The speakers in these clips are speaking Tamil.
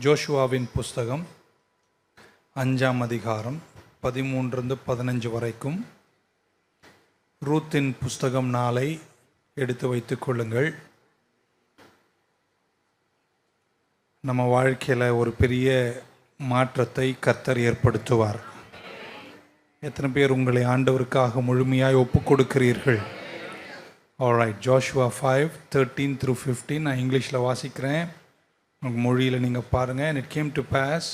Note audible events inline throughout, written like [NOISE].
ஜோஷுவாவின் புஸ்தகம் அஞ்சாம் அதிகாரம் பதிமூன்றிருந்து பதினஞ்சு வரைக்கும் ரூத்தின் புஸ்தகம் நாளை எடுத்து வைத்துக் கொள்ளுங்கள். நம்ம வாழ்க்கையில் ஒரு பெரிய மாற்றத்தை கர்த்தர் ஏற்படுத்துவார். எத்தனை பேர் உங்களை ஆண்டவருக்காக முழுமையாய் ஒப்பு கொடுக்கிறீர்கள்? Alright Joshua five thirteen through fifteen நான் இங்கிலீஷில் வாசிக்கிறேன். மொழியில் நீங்கள் பாருங்கள் and it came to pass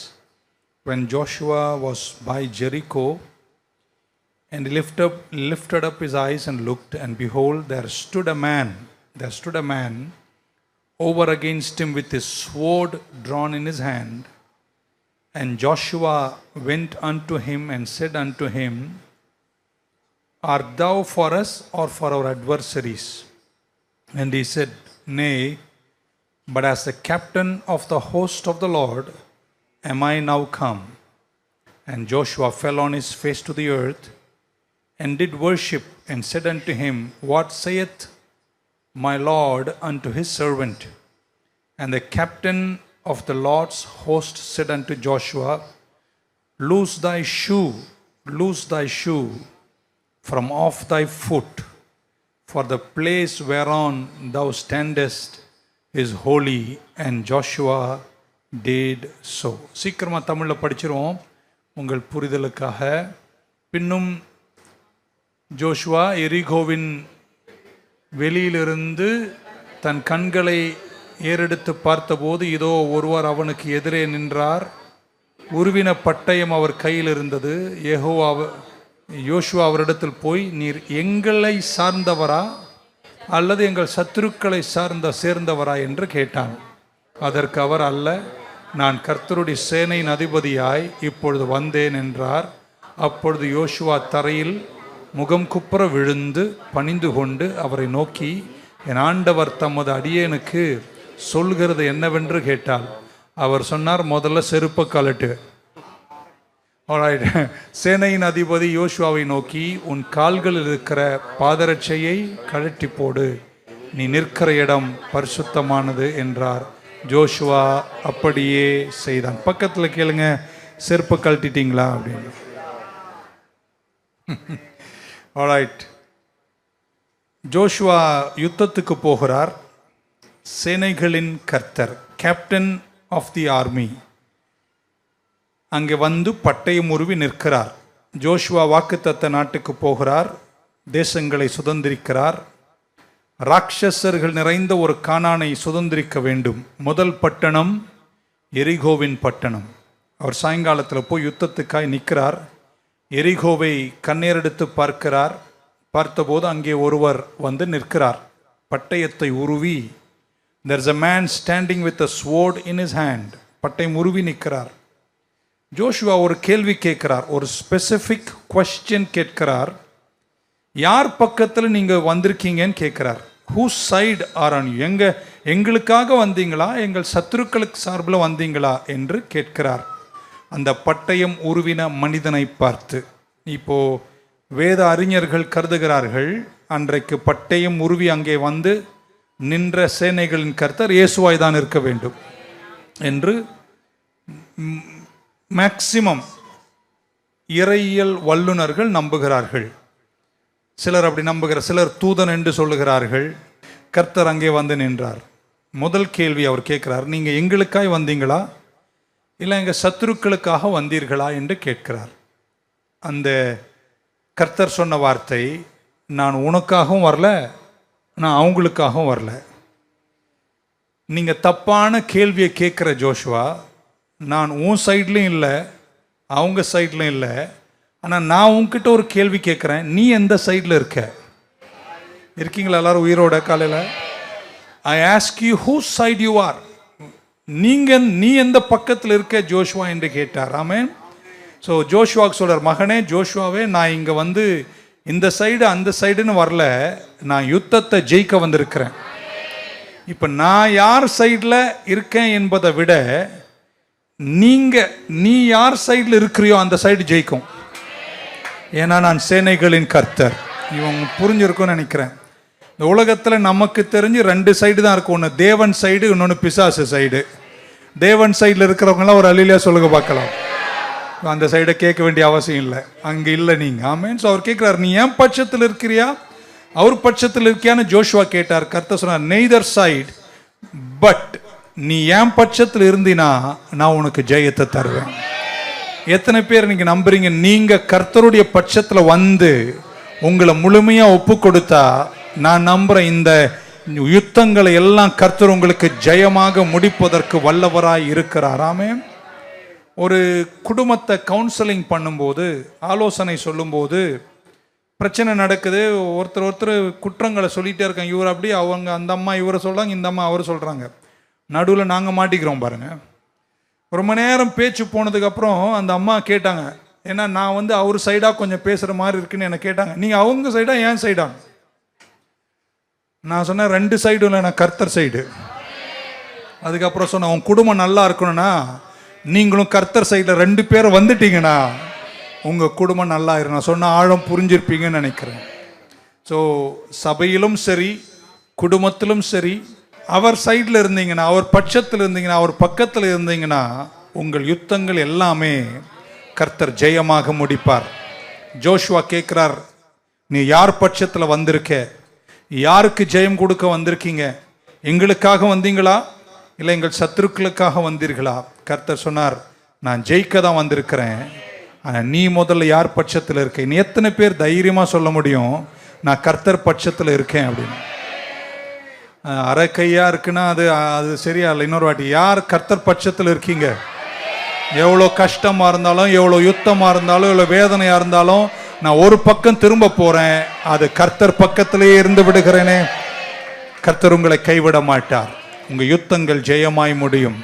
when Joshua was by Jericho and he lift up, lifted up his eyes and looked and behold there stood a man there stood a man over against him with his sword drawn in his hand and Joshua went unto him and said unto him Art thou for us or for our adversaries? And he said, Nay, but as the captain of the host of the Lord am I now come. And Joshua fell on his face to the earth and did worship and said unto him, What saith my Lord unto his servant? And the captain of the Lord's host said unto Joshua, Loose thy shoe, loose thy shoe from off thy foot, for the place whereon thou standest is holy and Joshua did so சீக்கிரமாக தமிழில் படிச்சிருவோம். உங்கள் புரிதலுக்காக. பின்னும் ஜோஷுவா எரிகோவின் வெளியிலிருந்து தன் கண்களை ஏறெடுத்து பார்த்தபோது இதோ ஒருவர் அவனுக்கு எதிரே நின்றார். உருவின பட்டயம் அவர் கையில் இருந்தது. யெகோவா யோசுவா அவரிடத்தில் போய் நீர் எங்களை சார்ந்தவரா? அல்லது எங்கள் சத்துருக்களை சார்ந்த சேர்ந்தவரா என்று கேட்டான். அதற்கு அவர் அல்ல நான் கர்த்தருடைய சேனையின் அதிபதியாய் இப்பொழுது வந்தேன் என்றார். அப்பொழுது யோசுவா தரையில் முகம் குப்புற விழுந்து பணிந்து கொண்டு அவரை நோக்கி என் ஆண்டவர் தமது அடியேனுக்கு சொல்கிறது என்னவென்று கேட்டால் அவர் சொன்னார் முதல்ல செருப்பை கலட்டு Alright. [LAUGHS] சேனையின் அதிபதி யோசுவாவை நோக்கி உன் கால்களில் இருக்கிற பாதரட்சையை கழட்டி போடு. நீ நிற்கிற இடம் பரிசுத்தமானது என்றார். ஜோஷுவா அப்படியே செய்தான். பக்கத்தில் கேளுங்க செருப்பு கழட்டிட்டீங்களா அப்படின்னு. [LAUGHS] ஆல்ரைட் ஜோஷுவா யுத்தத்துக்கு போகிறார். சேனைகளின் கர்த்தர் கேப்டன் ஆஃப் தி ஆர்மி அங்கே வந்து பட்டயம் உருவி நிற்கிறார். ஜோஷுவா வாக்குத்தத்த நாட்டுக்கு போகிறார். தேசங்களை சுதந்திரிக்கிறார். ராட்சசர்கள் நிறைந்த ஒரு காணானை சுதந்திரிக்க வேண்டும். முதல் பட்டணம் எரிகோவின் பட்டணம். அவர் சாயங்காலத்தில் போய் யுத்தத்துக்காய் நிற்கிறார். எரிகோவை கண்ணீரெடுத்து பார்க்கிறார். பார்த்தபோது அங்கே ஒருவர் வந்து நிற்கிறார். பட்டயத்தை உருவி there is a man standing with a sword in his hand பட்டயம் உருவி நிற்கிறார். ஜோஷுவா ஒரு கேள்வி கேட்குறார் ஒரு ஸ்பெசிஃபிக் கொஸ்டின் கேட்கிறார். யார் பக்கத்தில் நீங்கள் வந்திருக்கீங்கன்னு கேட்குறார். ஹூ சைடு ஆர் ஆன் எங்க எங்களுக்காக வந்தீங்களா? எங்கள் சத்துருக்களுக்கு சார்பில் வந்தீங்களா? என்று கேட்கிறார். அந்த பட்டயம் உருவின மனிதனை பார்த்து இப்போ வேத அறிஞர்கள் கருதுகிறார்கள். அன்றைக்கு பட்டயம் உருவி அங்கே வந்து நின்ற சேனைகளின் கர்த்தர் இயேசுவாய் தான் இருக்க வேண்டும். என்று மேக்சிமம் இறையியல் வல்லுனர்கள் நம்புகிறார்கள். சிலர் அப்படி நம்புகிற சிலர் தூதன் என்று சொல்லுகிறார்கள். கர்த்தர் அங்கே வந்து நின்றார். முதல் கேள்வி அவர் கேட்கிறார் நீங்கள் எங்களுக்காய் வந்தீங்களா? இல்லை எங்கள் சத்துருக்களுக்காக வந்தீர்களா? என்று கேட்கிறார். அந்த கர்த்தர் சொன்ன வார்த்தை நான் உனக்காகவும் வரல நான் அவங்களுக்காகவும் வரல. நீங்கள் தப்பான கேள்வியை கேட்குற ஜோஷுவா நான் உன் சைட்லையும் இல்லை அவங்க சைட்லையும் இல்லை. ஆனால் நான் உன்கிட்ட ஒரு கேள்வி கேட்குறேன். நீ எந்த சைடில் இருக்க? இருக்கீங்களா எல்லாரும் உயிரோட காலையில்? I ask you who said you are நீங்கள் நீ எந்த பக்கத்தில் இருக்க? ஜோஷுவா என்று கேட்டார். ஆமேன். ஸோ ஜோஷுவாக்கு சொல்கிறார் மகனே ஜோஷுவாவே நான் இங்கே வந்து இந்த சைடு அந்த சைடுன்னு வரல. நான் யுத்தத்தை ஜெயிக்க வந்திருக்கிறேன். இப்போ நான் யார் சைடில் இருக்கேன் என்பதை விட நீங்கள் நீ யார் சைடில் இருக்கிறியோ அந்த சைடு ஜெயிக்கும். ஏன்னா நான் சேனைகளின் கர்த்தர். இவங்க புரிஞ்சிருக்கும்னு நினைக்கிறேன். இந்த உலகத்தில் நமக்கு தெரிஞ்சு ரெண்டு சைடு தான் இருக்கும் ஒன்று தேவன் சைடு இன்னொன்று பிசாசு சைடு தேவன் சைடில் இருக்கிறவங்களாம் ஒரு அலிலியா சொல்லுங்க பார்க்கலாம். அந்த சைடை கேட்க வேண்டிய அவசியம் இல்லை. அங்கே இல்லை நீங்கள் ஆமேன்ஸ் அவர் கேட்குறாரு நீ ஏன் பட்சத்தில் இருக்கிறியா? அவர் பட்சத்தில் இருக்கியான்னு ஜோஷுவா கேட்டார். கர்த்தர் சொன்னார் நெய்தர் சைடு பட் நீ ஏன் பட்சத்தில் இருந்தினா நான் உனக்கு ஜெயத்தை தருவேன். எத்தனை பேர் நீங்கள் நம்புறீங்க? நீங்கள் கர்த்தருடைய பட்சத்தில் வந்து உங்களை முழுமையாக ஒப்பு கொடுத்தா நான் நம்புகிறேன் இந்த யுத்தங்களை எல்லாம் கர்த்தர் உங்களுக்கு ஜெயமாக முடிப்பதற்கு வல்லவராய் இருக்கிறாராமே ஒரு குடும்பத்தை கவுன்சிலிங் பண்ணும்போது ஆலோசனை சொல்லும்போது பிரச்சனை நடக்குது. ஒருத்தர் ஒருத்தர் குற்றங்களை சொல்லிகிட்டே இருக்காங்க. இவர் அப்படி அவங்க அந்த அம்மா இவரை சொல்கிறாங்க இந்த அம்மா அவர் சொல்கிறாங்க நடுவில் நாங்கள் மாட்டிக்கிறோம் பாருங்கள் ரொம்ப நேரம் பேச்சு போனதுக்கப்புறம் அந்த அம்மா கேட்டாங்க ஏன்னா நான் வந்து அவர் சைடாக கொஞ்சம் பேசுகிற மாதிரி இருக்குன்னு என்ன கேட்டாங்க. நீங்கள் அவங்க சைடாக ஏன் சைடா நான் சொன்னேன் ரெண்டு சைடும் இல்லை நான் கர்த்தர் சைடு அதுக்கப்புறம் சொன்னேன் உன் குடும்பம் நல்லா இருக்கணும்னா நீங்களும் கர்த்தர் சைடில் ரெண்டு பேரும் வந்துட்டீங்கன்னா உங்கள் குடும்பம் நல்லா இருக்கும் நான் சொன்ன ஆழம் புரிஞ்சிருப்பீங்கன்னு நினைக்கிறேன். ஸோ சபையிலும் சரி குடும்பத்திலும் சரி அவர் சைடில் இருந்தீங்கன்னா அவர் பட்சத்தில் இருந்தீங்கன்னா அவர் பக்கத்தில் இருந்தீங்கன்னா உங்கள் யுத்தங்கள் எல்லாமே கர்த்தர் ஜெயமாக முடிப்பார். ஜோஷுவா கேட்குறார் நீ யார் பட்சத்தில் வந்திருக்க? யாருக்கு ஜெயம் கொடுக்க வந்திருக்கீங்க? எங்களுக்காக வந்தீங்களா? இல்லை எங்கள் சத்துருக்களுக்காக வந்தீர்களா? கர்த்தர் சொன்னார் நான் ஜெயிக்க தான் வந்திருக்கிறேன். ஆனால் நீ முதல்ல யார் பட்சத்தில் இருக்க? நீ எத்தனை பேர் தைரியமாக சொல்ல முடியும்? நான் கர்த்தர் பட்சத்தில் இருக்கேன் அப்படின்னு. அரைக்கையாக இருக்குன்னா அது அது சரியா இல்லை. இன்னொரு வாட்டி யார் கர்த்தர் பட்சத்தில் இருக்கீங்க? எவ்வளோ கஷ்டமாக இருந்தாலும் எவ்வளோ யுத்தமாக இருந்தாலும் எவ்வளோ வேதனையாக இருந்தாலும் நான் ஒரு பக்கம் திரும்ப போகிறேன் அது கர்த்தர் பக்கத்திலேயே இருந்து விடுகிறேனே. கர்த்தர் உங்களை கைவிட மாட்டார். உங்கள் யுத்தங்கள் ஜெயமாய் முடியும்.